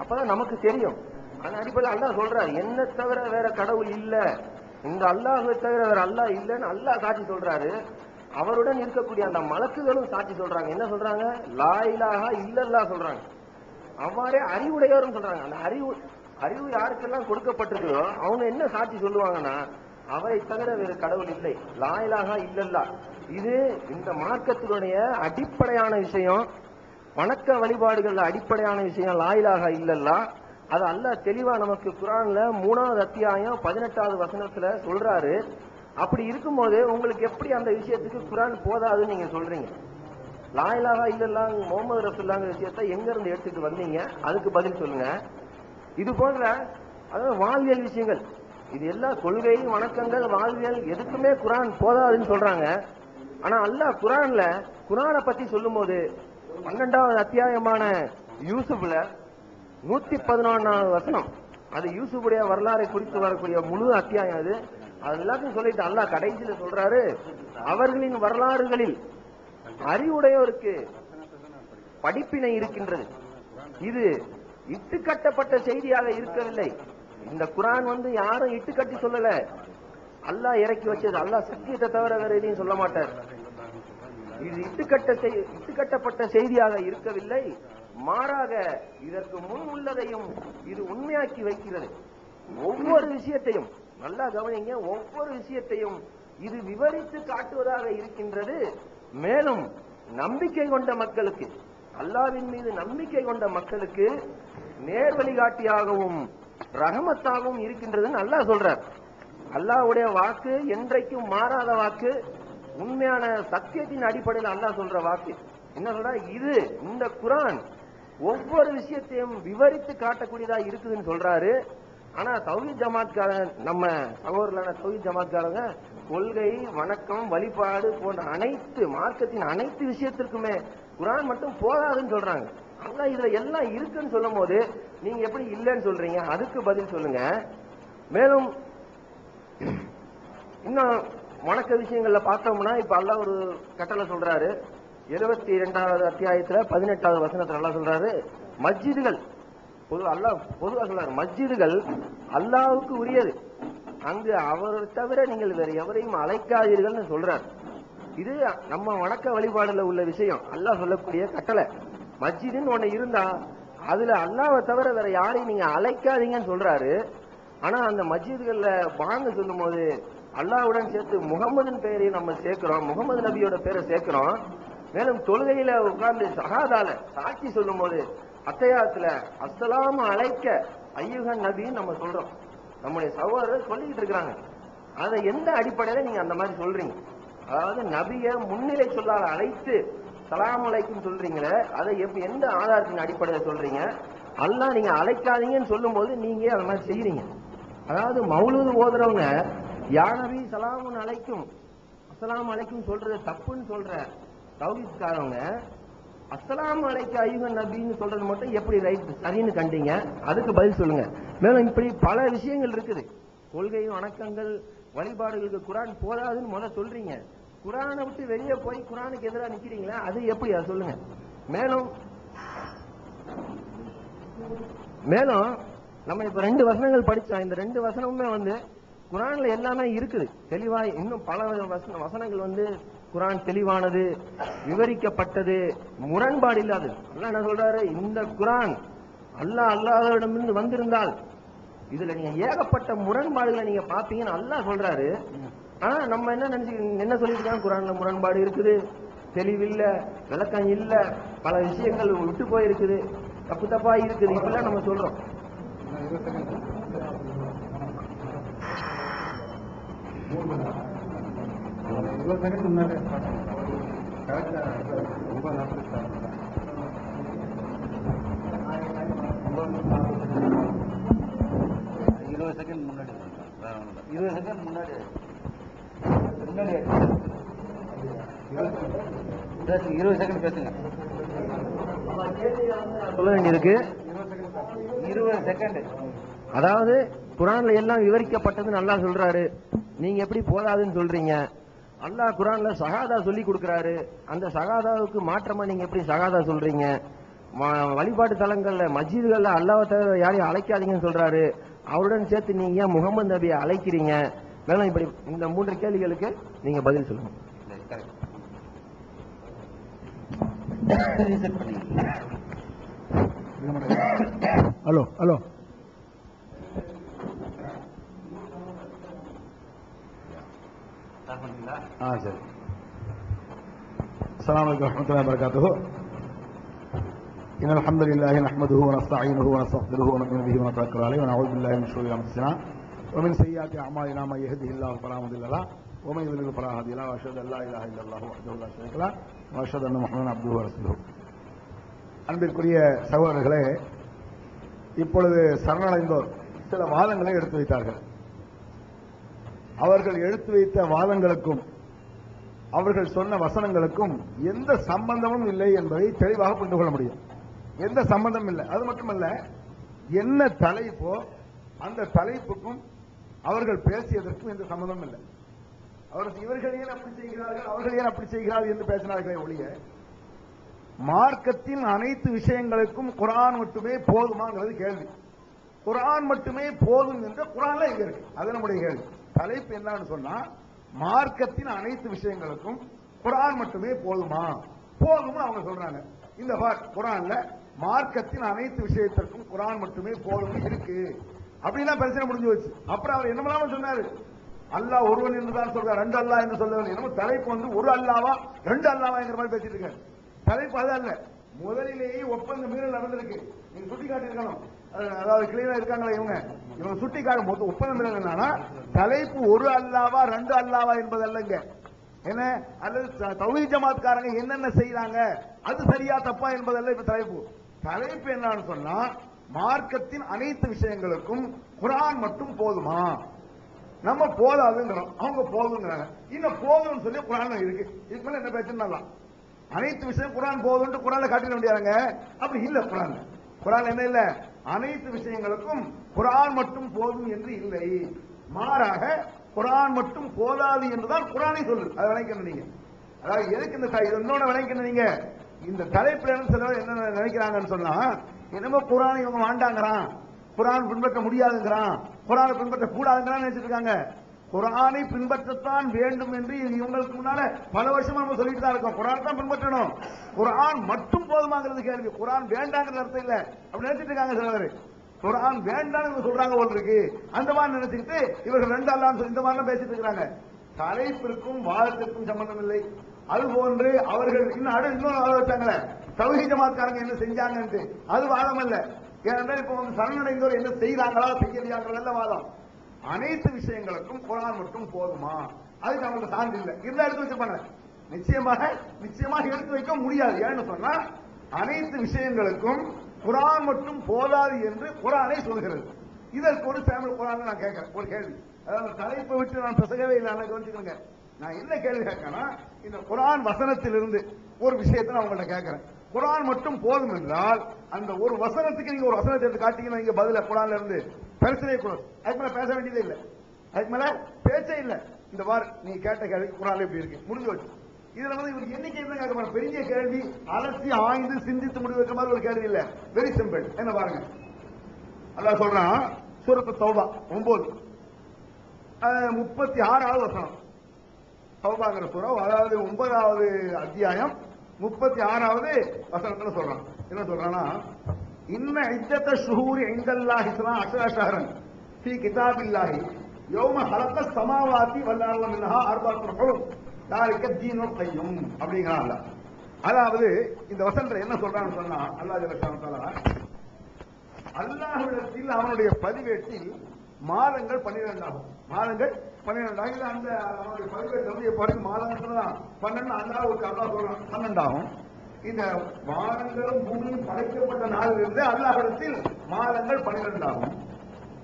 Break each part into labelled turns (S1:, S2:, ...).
S1: அப்பதான் நமக்கு தெரியும். அந்த அடிப்படையில் அல்லாஹ் சொல்றாரு என்ன தவிர வேற கடவுள் இல்ல. இந்த அல்லாஹை தவிர வேற அல்லாஹ் இல்லைன்னு அல்லாஹ் சாட்சி சொல்றாரு. அவருடன் இருக்கக்கூடிய அந்த மலக்குகளும் சாட்சி சொல்றாங்க. என்ன சொல்றாங்க? லா இல்லல்லா சொல்றாங்க. அவ்வாறே அறிவுடையவரும் சொல்றாங்க. அந்த அறிவு அறிவு யாருக்கெல்லாம் கொடுக்கப்பட்டிருக்குதோ அவங்க என்ன சாட்சி சொல்லுவாங்கன்னா அவரை தவிர வேறு கடவுள் இல்லை. லாயிலாக இல்லல்லா இது இந்த மார்க்கத்தினுடைய அடிப்படையான விஷயம். வணக்க வழிபாடுகளில் அடிப்படையான விஷயம் லாயிலாக இல்லல்லா. அது அல்லாஹ் தெளிவா நமக்கு குரான்ல மூணாவது அத்தியாயம் பதினெட்டாவது வசனத்துல சொல்றாரு. அப்படி இருக்கும்போது உங்களுக்கு எப்படி அந்த விஷயத்துக்கு குரான் போதாதுன்னு நீங்க சொல்றீங்க? லாயிலாக இல்லல்லா முகமது ரசுல்லாங்க விஷயத்தை எங்க இருந்து எடுத்துட்டு வந்தீங்க? அதுக்கு பதில் சொல்லுங்க. இது போன்ற அதாவது வாழ்வியல் விஷயங்கள். இது எல்லா கொள்கை வணக்கங்கள் வாழ்வியல் எதுக்குமே குரான் போதாதுன்னு சொல்றாங்க. ஆனா அல்லாஹ் குரான்ல குரானை பத்தி சொல்லும்போது பன்னெண்டாவது அத்தியாயமான யூசுப்ல நூத்தி பதினொன்னாவது வசனம். அது யூசுஃபுடைய வரலாறை குறித்து வரக்கூடிய முழு அத்தியாயம் அது. அது எல்லாத்தையும் சொல்லிட்டு அல்லாஹ் கடைசியில சொல்றாரு அவர்களின் வரலாறுகளில் அறிவுடையோருக்கு படிப்பினை இருக்கின்றது. இது இட்டுக்கட்டப்பட்ட செய்தியாக இருக்கவில்லை. இந்த குரான் வந்து யாரும் இட்டுக்கட்டி சொல்லல. அல்லாஹ் இறக்கி வச்சது. அல்லாஹ் சத்தியத்தை தவிர வேற எதையும் சொல்ல மாட்டார். இது இட்டுக்கட்ட செய்- இட்டுக்கட்டப்பட்ட செய்தியாக இருக்கவில்லை. மாறாக இதற்கு முன் உள்ளதையும் இது உண்மையாக்கி வைக்கிறது. ஒவ்வொரு விஷயத்தையும் நல்லா கவனிங்க ஒவ்வொரு விஷயத்தையும் இது விவரித்து காட்டுவதாக இருக்கின்றது. மேலும் நம்பிக்கை கொண்ட மக்களுக்கு அல்லாவின் மீது நம்பிக்கை கொண்ட மக்களுக்கு நேர் வழிகாட்டியாகவும் ரஹமத்தாகவும் இருக்கின்றதுன்னு அல்லாஹ் சொல்றார். அல்லாஹ்வுடைய வாக்கு என்றைக்கும் மாறாத வாக்கு. உண்மையான சத்தியத்தின் அடிப்படையில் அல்லாஹ் சொல்ற வாக்கு. என்ன சொல்ற? இது இந்த குரான் ஒவ்வொரு விஷயத்தையும் விவரித்து காட்டக்கூடியதா இருக்குதுன்னு சொல்றாரு. ஆனா தௌஹீத் ஜமாத்காரன் நம்ம சகோதரர்களான தௌஹீத் ஜமாத்காரங்க கொள்கை வணக்கம் வழிபாடு போன்ற அனைத்து மார்க்கத்தின் அனைத்து விஷயத்திற்குமே குரான் மட்டும் போதாதுன்னு சொல்றாங்க. ஆனா இதுல எல்லாம் இருக்குன்னு சொல்லும் போது நீங்க எப்படி இல்லைன்னு சொல்றீங்க? அதுக்கு பதில் சொல்லுங்க. மேலும் இன்னும் வணக்க விஷயங்கள்ல பார்த்தோம்னா இப்ப அல்லாஹ் ஒரு கட்டளை சொல்றாரு. இருபத்தி இரண்டாவது அத்தியாயத்துல பதினெட்டாவது வசனத்துல அல்லாஹ் சொல்றாரு மஸ்ஜிதுகள் பொது அல்லாஹ் பொதுவாக சொல்றாரு மஸ்ஜிதுகள் அல்லாவுக்கு உரியது. அங்கு அவரை தவிர நீங்கள் வேற எவரையும் அழைக்காதீர்கள்னு சொல்றார். இது நம்ம வணக்க வழிபாடுல உள்ள விஷயம். அல்லாஹ் சொல்லக்கூடிய கட்டளை. மஸ்ஜிதுன்னு ஒண்ணு இருந்தா அதுல அல்லாவை தவிர வேற யாரையும் நீங்க அழைக்காதீங்கன்னு சொல்றாரு. ஆனா அந்த மஸ்ஜிதுகள்ல வாங்க சொல்லும் போது அல்லாவுடன் சேர்த்து முகமதின் பெயரையும் நம்ம சேர்க்கிறோம். முகமது நபியோட பேரை சேர்க்கிறோம். மேலும் தொழுகையில உட்கார்ந்து சகாதால சாட்சி சொல்லும் போது அத்தையாத்துல அஸ்ஸலாமு அழைக்க ஐயுகன் நபின்னு நம்ம சொல்றோம். நம்முடைய சகோதரர் சொல்லிக்கிட்டு இருக்கிறாங்க. அதை எந்த அடிப்படையில நீங்க அந்த மாதிரி சொல்றீங்க? அதாவது நபிய முன்னிலை சொல்லாத அழைத்து சலாம் அலைக்கும் சொல்றீங்களே அதை எப்ப எந்த ஆதாரத்தின் அடிப்படையில சொல்றீங்க? அல்லாஹ் நீங்க அழைக்காதீங்கன்னு சொல்லும்போது நீங்க அந்த மாதிரி செய்யறீங்க? அதாவது மௌலூது ஓதுறவங்க யானவி சலாமுன்னு அழைக்கும் அஸ்லாம் அழைக்கும் சொல்றது தப்புன்னு சொல்ற தௌஹீத்காரவங்க அஸ்ஸலாம் அழைக்க ஐவன் நபின்னு சொல்றது மட்டும் எப்படி ரைட் சரின்னு கண்டீங்க? அதுக்கு பதில் சொல்லுங்க. மேலும் இப்படி பல விஷயங்கள் இருக்குது. கொள்கை வணக்கங்கள் வழிபாடுகளுக்கு குரான் போதாதுன்னு முதல்ல சொல்றீங்க. குரானை விட்டு வெளியே போய் குரானுக்கு எதிராக நிக்கிறீங்களா? அது எப்படி? அதை சொல்லுங்க. மேலும் மேலும் நம்ம இப்ப ரெண்டு வசனங்கள் படிச்சோம். இந்த ரெண்டு வசனமுமே வந்து குரான்ல எல்லாமே இருக்குது. தெளிவா இன்னும் பல வசன வசனங்கள் வந்து குரான் தெளிவானது விவரிக்கப்பட்டது முரண்பாடு இல்லாதது அல்லாஹ் என்ன சொல்றாரு? இந்த குரான் அல்லாஹ் அல்லாஹ்விடமிருந்து வந்திருந்தால் இதுல நீங்க ஏகப்பட்ட முரண்பாடுகளை நீங்க பாப்பீங்கன்னு அல்லாஹ் சொல்றாரு. ஆனா நம்ம என்ன நினைச்சு என்ன சொல்லிட்டு குரான்ல முரண்பாடு இருக்குது தெளிவில்ல விளக்கம் இல்ல பல விஷயங்கள் விட்டு போயிருக்குது தப்பு தப்பா இருக்குது. இப்பெல்லாம் நம்ம சொல்றோம்.
S2: செகண்ட் முன்னாடி ரொம்ப நாற்பது இருபது செகண்ட் முன்னாடி இருபது செகண்ட் முன்னாடி. முன்னாடி பேசுங்க. இருபது செகண்ட் பேசுங்க.
S1: சொல்ல வேண்டியிருக்கு.
S2: இருபது செகண்ட்
S1: அதாவது குரான்ல எல்லாம் விவரிக்கப்பட்டது நல்லா சொல்றாரு. நீங்க எப்படி போதாதுன்னு சொல்றீங்க. அல்லாஹ் குரான்ல சகாதா சொல்லி கொடுக்குறாரு. அந்த சகாதாவுக்கு மாற்றமா நீங்க எப்படி சகாதா சொல்றீங்க? வழிபாட்டு தலங்கள்ல மஸ்ஜிதுகள்ல அல்லாஹ் தவிர யாரையும் அழைக்காதீங்கன்னு சொல்றாரு. அவருடன் சேர்த்து நீங்க ஏன் முகமது நபியை அழைக்கிறீங்க? வேணாம் இப்படி இந்த மூன்று கேள்விகளுக்கு நீங்க பதில் சொல்லுங்க.
S3: ஹலோ ஹலோ
S2: ஸ்டார்ட் பண்ணுறீங்களா
S3: ஆ சரி السلام عليكم ورحمة الله وبركاته إن الحمد لله نحمده ونستعينه ونستغفره ونؤمن به ونتوكل عليه ونعوذ بالله من شرور أنفسنا ومن سيئات أعمالنا من يهده الله فلا مضل له ومن يضلل فلا هادي له وأشهد أن لا إله إلا الله وحده لا شريك له وأشهد أن محمدا عبده ورسوله அன்பிற்குரிய சகோதரர்களே இப்பொழுது சரணடைந்தோர் சில வாதங்களை எடுத்து வைத்தார்கள் அவர்கள் எடுத்து வைத்த வாதங்களுக்கும் அவர்கள் சொன்ன வசனங்களுக்கும் எந்த சம்பந்தமும் இல்லை என்பதை தெளிவாக புரிந்து கொள்ள முடியும். எந்த சம்பந்தமும் இல்லை. அது மட்டுமல்ல என்ன தலைப்போ அந்த தலைப்புக்கும் அவர்கள் பேசியதற்கும் எந்த சம்பந்தமும் இல்லை. அவர்கள் இவர்கள் ஏன் அப்படி செய்கிறார்கள் அவர்கள் ஏன் அப்படி செய்கிறார்கள் என்று பேசினார்களே ஒழிய மார்க்கத்தின் அனைத்து விஷயங்களுக்கும் குரான் மட்டுமே போதுமாங்கிறது கேள்வி. குரான் மட்டுமே போதும் என்று குரான்ல இங்க இருக்கு. அது நம்முடைய கேள்வி. தலைப்பு என்னன்னு சொன்னா மார்க்கத்தின் அனைத்து விஷயங்களுக்கும் குரான் மட்டுமே போதுமா? போதும்னு அவங்க சொல்றாங்க. இந்த குரான்ல மார்க்கத்தின் அனைத்து விஷயத்திற்கும் குரான் மட்டுமே போதும் இருக்கு. அப்படின்னா பிரச்சனை முடிஞ்சு வச்சு அப்புறம் அவர் என்ன சொன்னாரு. அல்லாஹ் ஒருவன் என்று தான் ரெண்டு அல்லாஹ் என்று சொல்லவில்லை என்னமோ தலைப்பு வந்து ஒரு அல்லாவா ரெண்டு அல்லாவாங்கிற மாதிரி பேசிட்டு இருக்காரு. தலைப்பு அது அல்ல. முதலிலேயே ஒப்பந்த மீறல் நடந்திருக்கு. நீங்க சுட்டி காட்டியிருக்கணும் அதாவது கிளீனா இருக்காங்களா இவங்க? இவங்க சுட்டி காட்டும் ஒப்பந்தம் ஒப்பந்த என்னன்னா தலைப்பு ஒரு அல்லாவா ரெண்டு அல்லாவா என்பது அல்லங்க என்ன? அல்லது த- தௌஹீத் ஜமாத்காரங்க என்னென்ன செய்யறாங்க அது சரியா தப்பா என்பதல்ல இப்ப தலைப்பு. தலைப்பு என்னன்னு சொன்னா மார்க்கத்தின் அனைத்து விஷயங்களுக்கும் குரான் மட்டும் போதுமா? நம்ம போதாதுங்கிறோம். அவங்க போதுங்கிறாங்க. இன்னும் போதும்னு சொல்லி குரான் இருக்கு. இதுக்கு மேல என்ன பேச்சுன்னு அனைத்து விஷயம் குரான் போதும்னு குரான்ல காட்டிட முடியாதுங்க. அப்படி இல்ல குரான். குரான் என்ன இல்ல? அனைத்து விஷயங்களுக்கும் குரான் மட்டும் போதும் என்று இல்லை. மாறாக குரான் மட்டும் போதாது என்றுதான் குரானை சொல்லு அதை விளைக்கணும் நீங்க. அதாவது எதுக்கு இந்த இன்னொன்று இது நீங்க? இந்த தலைப்பில் என்ன சிலர் என்ன நினைக்கிறாங்கன்னு சொன்னா என்னமோ குரான் இவங்க வாண்டாங்கிறான் குரான் பின்பற்ற முடியாதுங்கிறான். குரானை பின்பற்ற கூடாதுங்கிறான் நினைச்சிருக்காங்க குரானை பின்பற்றத்தான் வேண்டும் என்று இவங்களுக்கு முன்னால பல வருஷமா நம்ம சொல்லிட்டு தான் இருக்கோம். குரான் தான் பின்பற்றணும். குரான் மட்டும் போதுமாங்கிறது கேள்வி. குரான் வேண்டாங்கிற அர்த்தம் இல்ல. அப்படி நினைச்சிட்டு இருக்காங்க சிலர் குரான் வேண்டாம்னு சொல்றாங்க போல் இருக்கு. அந்த மாதிரி நினைச்சுக்கிட்டு இவர்கள் ரெண்டு அல்லாம் இந்த மாதிரிலாம் பேசிட்டு இருக்கிறாங்க. தலைப்பிற்கும் வாதத்திற்கும் சம்பந்தம் இல்லை. அதுபோன்று அவர்கள் இன்னும் அடு இன்னொரு வாதம் வச்சாங்களே. தௌஹீத் ஜமாத்காரங்க என்ன செஞ்சாங்கன்ட்டு. அது வாதம் இல்லை ஏனென்றால் இப்போ வந்து சரணடைந்தோர் என்ன செய்யறாங்களா செய்யலையாங்கிறதல்ல வாதம். அனைத்து விஷயங்களுக்கும் குரான் மட்டும் போதுமா? அதுக்கு அவங்களுக்கு சார்ந்து இல்லை. இருந்தா எடுத்து வச்சிருப்பாங்க. நிச்சயமாக நிச்சயமாக எடுத்து வைக்க முடியாது. ஏன்னு சொன்னா அனைத்து விஷயங்களுக்கும் குரான் மட்டும் போதாது என்று குரானை சொல்கிறது. இதற்கு ஒரு சாம்பிள் குரான் நான் கேட்கிறேன். ஒரு கேள்வி. அதாவது தலைப்பை விட்டு நான் பிசகவே இல்லை. நல்லா கவனிச்சுக்கோங்க. நான் என்ன கேள்வி கேட்கறேன்னா இந்த குரான் வசனத்திலிருந்து ஒரு விஷயத்தை நான் உங்கள்ட்ட கேட்கிறேன். குரான் மட்டும் போதும் என்றால் அந்த ஒரு வசனத்துக்கு நீங்க ஒரு வசனத்தை எடுத்து காட்டீங்கன்னா நீங்க பதில குரான்ல இருந்து பிரச்சனையே கூட அதுக்கு மேல பேச வேண்டியதே இல்லை. அதுக்கு மேல பேச்சே இல்லை. இந்த வார் நீ கேட்ட கேள்வி குரான்ல எப்படி இருக்கு. முடிஞ்சு வச்சு இதுல வந்து இவருக்கு எண்ணிக்கை என்ன கேட்க போறோம் பெரிய கேள்வி அலசி ஆய்ந்து சிந்தித்து முடிவு வைக்கிற மாதிரி ஒரு கேள்வி இல்ல. வெரி சிம்பிள் என்ன பாருங்க. அதான் சொல்றான் சூரத்து சௌபா ஒன்பது முப்பத்தி ஆறாவது வசனம். சௌபாங்கிற சூரம் அதாவது ஒன்பதாவது அத்தியாயம் முப்பத்தி ஆறாவது வசனத்துல சொல்றான். என்ன சொல்றான்னா இன்ன இத்தத்த ஷுஹூரி எங்கல்லாஹி ஸலாம் அஷரா ஷஹரன் ஃபி கிதாபில்லாஹி யோம ஹலக்க சமாவாதி வல்லாஹு மின்ஹா அர்பாத்துல் ஹுரும் தாலிக தீனுல் கையும் அப்படிங்கிறான் அதாவது இந்த வசனத்துல என்ன சொல்றான்னு சொன்னா அல்லாஹ் ஜல்லஷானு தஆலா அல்லாஹ்விடத்தில் அவனுடைய பதிவேட்டில் மாதங்கள் பன்னிரெண்டாகும் மாதங்கள் பன்னிரெண்டாகும் அந்த அவனுடைய பதிவேட்டு வந்து எப்ப மாதங்கள் தான் பன்னெண்டு அல்லாஹ்வுக்கு அல்லாஹ் சொல்றான் பன்னெண்டாகும் இந்த வானங்களும் பூமியும் படைக்கப்பட்ட நாளிலிருந்து அல்லாஹிடத்தில் மாதங்கள் பன்னிரெண்டாகும்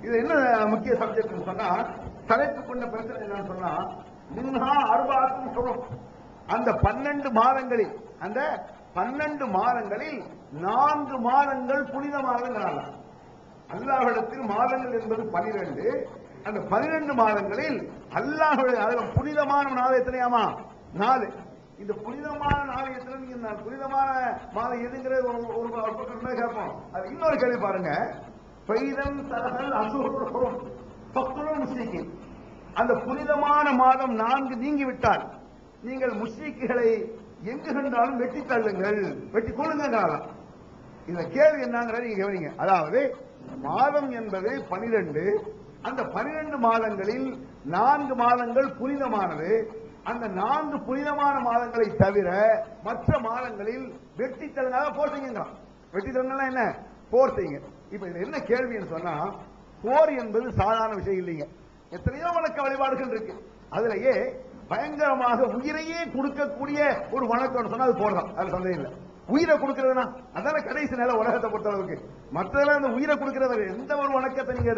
S3: இது என்ன முக்கிய சப்ஜெக்ட் சொன்னா தலைப்பு கொண்ட பிரச்சனை என்னன்னு சொன்னா மின்ஹா அருபாத்தும் சொல்லும் அந்த பன்னெண்டு மாதங்களில் அந்த பன்னெண்டு மாதங்களில் நான்கு மாதங்கள் புனித மாதங்கள் அல்லாஹிடத்தில் மாதங்கள் என்பது பனிரெண்டு. அந்த பனிரெண்டு மாதங்களில் அல்லாஹ் புனிதமான நாள் எத்தனையாமா? நாலு. இந்த புனிதமான நாணயத்தில் நீங்க நான் புனிதமான மாதம் எதுங்கிறது ஒரு ஒரு ஒரு கேட்போம். அது இன்னொரு கேள்வி பாருங்க. பைதன் தரகல் அசுரம் பக்தரும் முஸ்லிக்கின் அந்த புனிதமான மாதம் நான்கு நீங்கி விட்டால் நீங்கள் முஸ்லீக்குகளை எங்கு கண்டாலும் வெட்டி தள்ளுங்கள். வெட்டி கொள்ளுங்க இந்த கேள்வி என்னங்கிறத நீங்க கவனிங்க அதாவது மாதம் என்பது பனிரெண்டு. அந்த பனிரெண்டு மாதங்களில் நான்கு மாதங்கள் புனிதமானது. அந்த நான்கு புனிதமான மாதங்களை தவிர மற்ற மாதங்களில் வெட்டி தள்ளினால போர் செய்யுங்கிறான் வெட்டி என்ன? போர் செய்யுங்க இப்ப இதுல என்ன கேள்வின்னு சொன்னா போர் என்பது சாதாரண விஷயம் இல்லைங்க. எத்தனையோ வணக்க வழிபாடுகள் இருக்கு. அதுலயே பயங்கரமாக உயிரையே கொடுக்கக்கூடிய ஒரு வணக்கம்னு சொன்னா அது போடலாம் அது சந்தேகம் இல்லை. உயிரை கொடுக்கறதுனா அதான கடைசி நில உலகத்தை பொறுத்தளவுக்கு. மற்றதெல்லாம் அந்த உயிரை கொடுக்கறது எந்த ஒரு வணக்கத்தை நீங்க